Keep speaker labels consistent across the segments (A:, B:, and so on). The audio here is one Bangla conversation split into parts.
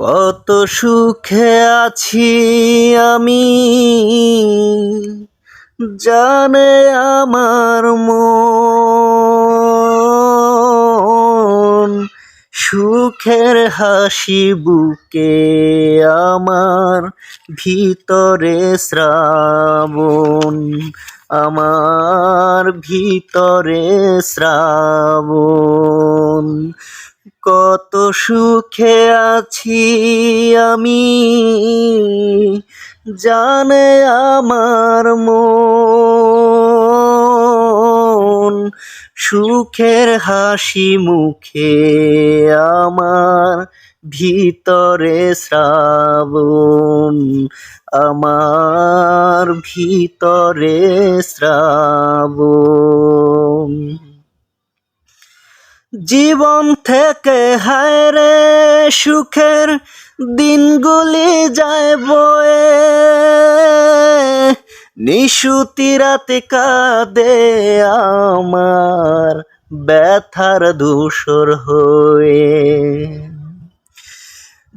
A: কত সুখে আছি আমি। জানে আমার মন, সুখের হাসি বুকে আমার ভিতরে শ্রাবণ, আমার ভিতরে শ্রাবণ। কত সুখে আছি আমি। জানে আমার মন, সুখের হাসি মুখে আমার ভিতরে শ্রাবণ, আমার ভিতরে শ্রাবণ। জীবন থেকে হায় রে, সুখের দিনগুলি যায় বয়ে। নিশুতি রাতে কাঁদে আমার ব্যথার দূষর হয়ে।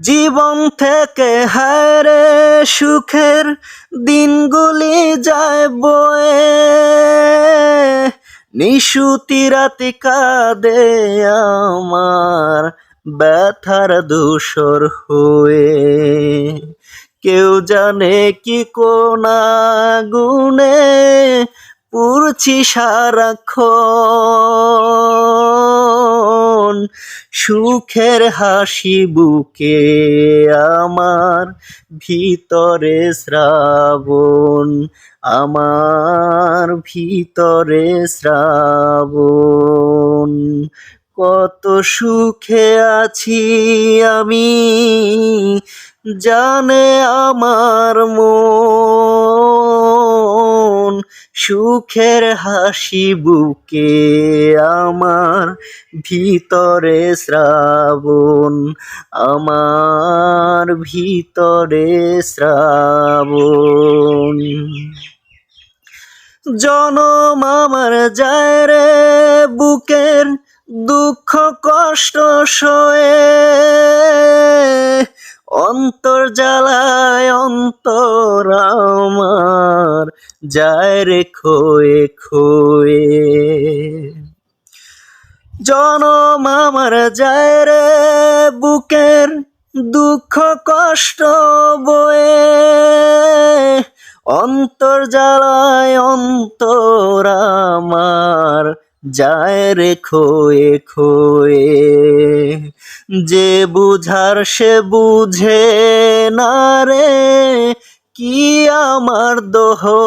A: জীবন থেকে হায় রে, সুখের দিনগুলি যায় বয়ে। নিশুতি রাতে কাঁদে আমার ব্যথার দূষর হয়ে। কেউ জানে কি কোনা গুণে পুরছি সারাক্ষণ। সুখের হাসি বুকে আমার ভিতরে শ্রাবণ, আমার ভিতরে শ্রাবণ। কত সুখে আছি আমি, জানে আমার মন। সুখের হাসি বুকে আমার ভিতরে শ্রাবণ, আমার ভিতরে শ্রাবণ। জনম আমার যায় রে বুকের দুঃখ কষ্ট সয়ে অন্তর জ্বালায় অন্তর আমার। যায় রে খোয়ে খোয়ে। জনম আমার যায় রে বুকের দুঃখ কষ্ট বয়ে। অন্তর জ্বালায় অন্তর আমার যায় রে খোয়ে খোয়ে। যে বুঝার সে বুঝে না রে। কি আমার দোহন?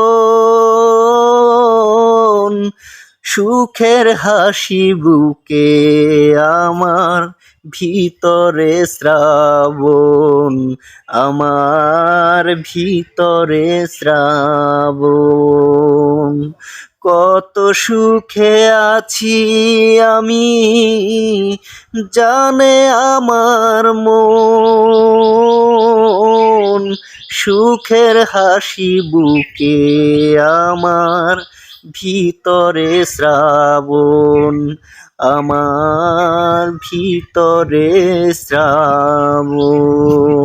A: সুখের হাসি বুকে আমার ভিতরে শ্রাবণ আমার ভিতরে শ্রাবণ। কত সুখে আছি আমি, জানে আমার মন। সুখের হাসি বুকে আমার ভিতরে শ্রাবণ, আমার ভিতরে শ্রাবণ।